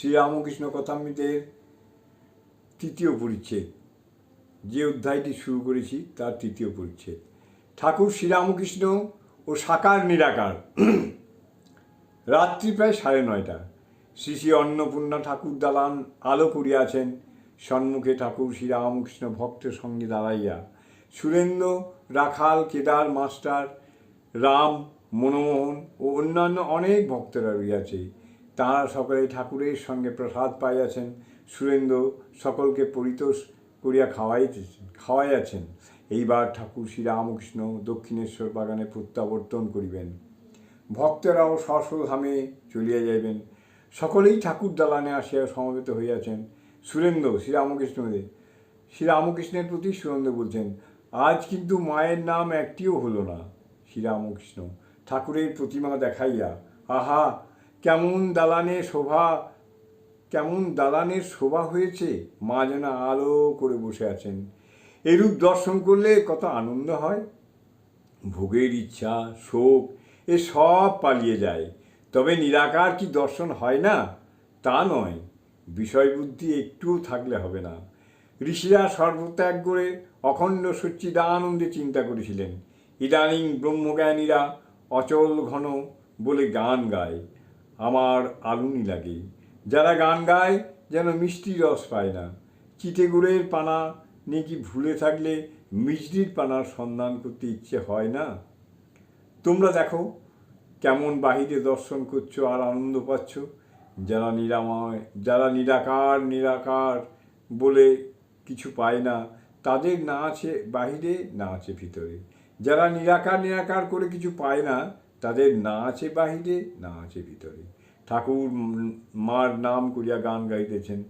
শ্রীরামকৃষ্ণ কথামৃতের তৃতীয় পরিচ্ছেদ। যে অধ্যায়টি শুরু করেছি, তার তৃতীয় পরিচ্ছেদ। ঠাকুর শ্রীরামকৃষ্ণ ও সাকার নিরাকার। রাত্রি প্রায় সাড়ে নয়টা। শ্রী শ্রী অন্নপূর্ণা ঠাকুর দালান আলো করিয়াছেন। সম্মুখে ঠাকুর শ্রীরামকৃষ্ণ ভক্তের সঙ্গে দাঁড়াইয়া সুরেন্দ্র, রাখাল, কেদার, মাস্টার, রাম, মনমোহন ও অন্যান্য অনেক ভক্তরা রইয়াছে তাঁরা সকলে ঠাকুরের সঙ্গে প্রসাদ পাইয়াছেন। সুরেন্দ্র সকলকে পরিতোষ করিয়া খাওয়াইতেছেন, খাওয়াইয়াছেন। এইবার ঠাকুর শ্রীরামকৃষ্ণ দক্ষিণেশ্বর বাগানে প্রত্যাবর্তন করিবেন। ভক্তেরাও স্বস্বধামে চলিয়া যাইবেন। সকলেই ঠাকুর দালানে আসিয়া সমবেত হইয়াছেন। সুরেন্দ্র শ্রীরামকৃষ্ণদের শ্রীরামকৃষ্ণের প্রতি সুরেন্দ্র বলছেন, আজ কিন্তু মায়ের নাম একটিও হলো না। শ্রীরামকৃষ্ণ, ঠাকুরের প্রতিমা দেখাইয়া, আহা! কেমন দালানে শোভা, কেমন দালানের শোভা হয়েছে? মা যেন আলো করে বসে আছেন। এরূপ দর্শন করলে কত আনন্দ হয়। ভোগের ইচ্ছা, শোক, এ সব পালিয়ে যায়। তবে নিরাকার কি দর্শন হয় না? তা নয়। বিষয়বুদ্ধি একটুও থাকলে হবে না। ঋষিরা সর্বত্যাগ করে অখণ্ড সচ্চিদানন্দে চিন্তা করেছিলেন। ইদানিং ব্রহ্মজ্ঞানীরা অচল ঘন বলে গান গায়। আমার আলুনি লাগে। যারা গান গায় যেন মিষ্টি রস পায় না। চিটেগুড়ের পানা নাকি ভুলে থাকলে মিষ্টির পানার সন্ধান করতে ইচ্ছে হয় না। তোমরা দেখো, কেমন বাহিরে দর্শন করছ আর আনন্দ পাচ্ছ। যারা নিরাময়, যারা নিরাকার নিরাকার বলে কিছু পায় না, তাদের না আছে বাহিরে, না আছে ভিতরে। যারা নিরাকার নিরাকার করে কিছু পায় না তাদের না আছে বাহিরে, না আছে ভিতরে। ঠাকুর মার নাম করিয়া গান গাইতেছেন।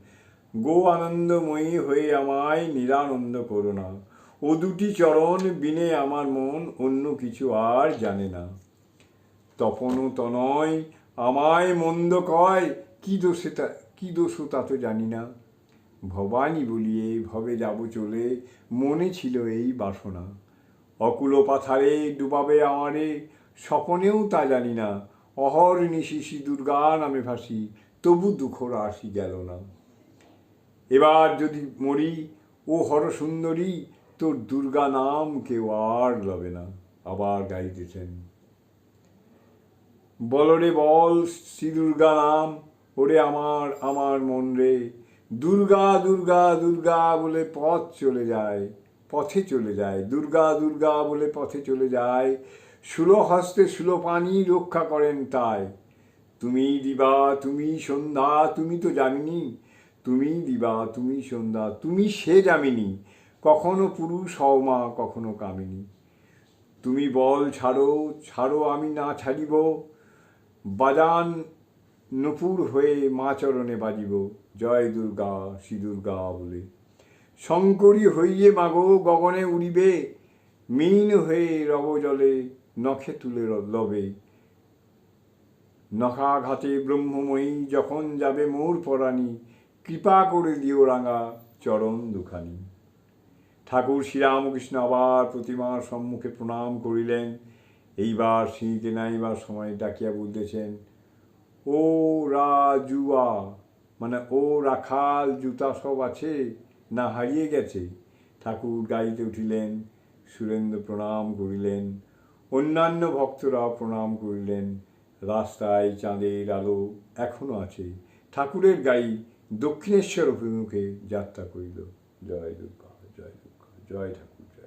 গো আনন্দময়ী হয়ে আমায় নিরানন্দ করো না। ও দুটি চরণ বিনে আমার মন অন্য কিছু আর জানে না। তপন তনয় আমায় মন্দ কয়, কি দোষে তা কি দোষ তা তো জানি না। ভবানী বলিয়ে, ভবে যাব চলে, মনে ছিল এই বাসনা। অকুল পাথারে ডুবাবে আমারে স্বপনেও তা জানি না। অহর নিশিসি দুর্গা নামে ভাসি তবু দুঃখ রাশি গেল না। এবার যদি মরি, ও হর সুন্দরী, তোর দুর্গা নাম কেউ আর লবে না, আবার গাইতেছেন। বলরে বল শ্রী দুর্গা নাম, ওরে আমার আমার মন রে। দুর্গা দুর্গা দুর্গা বলে পথ চলে যায়, পথে চলে যায়। দুর্গা দুর্গা বলে পথে চলে যায়। সুলো হস্তে পানি রক্ষা করেন তাই। তুমি দিবা তুমি সন্ধ্যা, তুমি তো জানিনি তুমি দিবা তুমি সন্ধ্যা, তুমি সে জামিনী কখনো পুরুষ হও মা, কখনো কামিনী। তুমি বল ছাড়ো ছাড়ো আমি না ছাড়িব। বাজান নপুর হয়ে মা চরণে বাজিব। জয় দুর্গা, শ্রী দুর্গা বলে। শঙ্করী হইয়ে মাগো, গগনে উড়িবে। মিন হয়ে রব জলে নখে তুলে লবে নখাঘাতে ব্রহ্মময়ী যখন যাবে মোর পরাণী, কৃপা করে দিও রাঙা চরণ দুখানি। ঠাকুর শ্রীরামকৃষ্ণ আবার প্রতিমার সম্মুখে প্রণাম করিলেন। এইবার সিঁড়িতে নাইবার সময় ডাকিয়া বলতেছেন, ও রাজুয়া মানে ও রাখাল জুতা সব আছে না হারিয়ে গেছে? ঠাকুর গাড়িতে উঠিলেন, সুরেন্দ্র প্রণাম করিলেন। অন্যান্য ভক্তরা প্রণাম করলেন। রাস্তায় চাঁদের আলো এখনও আছে। ঠাকুরের গাড়ি দক্ষিণেশ্বর অভিমুখে যাত্রা করিল। জয় দুর্গা জয় দুর্গা, জয় ঠাকুর।